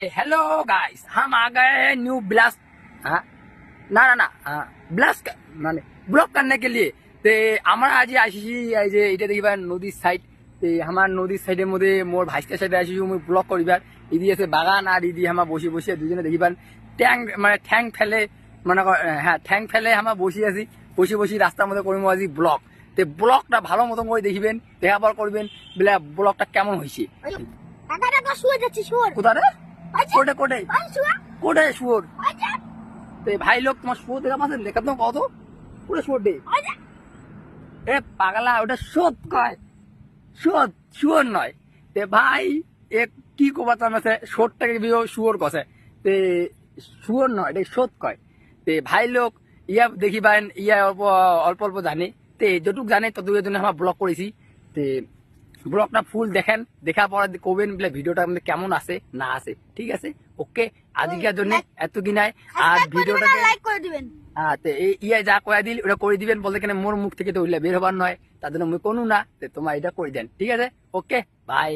Hello guys हम आ गए new blast हाँ না না না ব্লাস্ট মানে ব্লক করনে কে লিয়ে তে আমরা আজি আসিছি এই যে এটা দেখিবার নদীর সাইড তে আমার নদীর সাইডের মধ্যে মোর ভাইসকার সাইডে আসিছি মুই ব্লক করিবার ইদি আছে বাগান আর ইদি আমার বসে বসে দুজনে দেখিবার ট্যাং মানে ঠ্যাং ফেলে মানে কর- হ্যাঁ ঠ্যাং ফেলে আমরা বসে আছি বসে বসে রাস্তার মধ্যে করিম আজি ব্লক তে ব্লকটা ভালো মতন করে দেখিবেন দেখা পর করবেন বলে ব্লকটা কেমন হয়েছে টাকা টাকা শুয়ে যাচ্ছে শুয়োর কোথায় রে আচ্ছা। কোটে কোটে। কোটে শুয়োর। আচ্ছা। তে ভাই লোক তোমার শুয়োর দেখা পাচ্ছেন দেখা তো কত? পুরো শুয়োর আচ্ছা। এ পাগলা ওটা শোধ কয়? শোধ শুয়োর নয়। তে ভাই এ কি কবা তার মাসে শোধটাকে বিও শুয়োর কষে তে শুয়োর নয় এটা শোধ কয়। তে ভাই লোক ইয়া দেখি পাইন ইয়া অল্প অল্প অল্প জানে। তে যতটুক জানে ততটুকু জন্য আমরা ব্লগ করেছি। তে ব্লগটা ফুল দেখেন দেখা পরে কবেন বলে ভিডিওটা আমাদের কেমন আছে না আছে ঠিক আছে? ওকে আজকের জন্য এত কি নাই আর ভিডিওটাকে লাইক করে দিবেন হ্যাঁ তো ইয়া যা কয়া দিল ওটা করে দিবেন বলতে কেন মোর মুখ থেকে তো ওইলা বের হবার নয় তার জন্য মুই কোনো না তে তোমার এটা করে দেন ঠিক আছে? Okay bye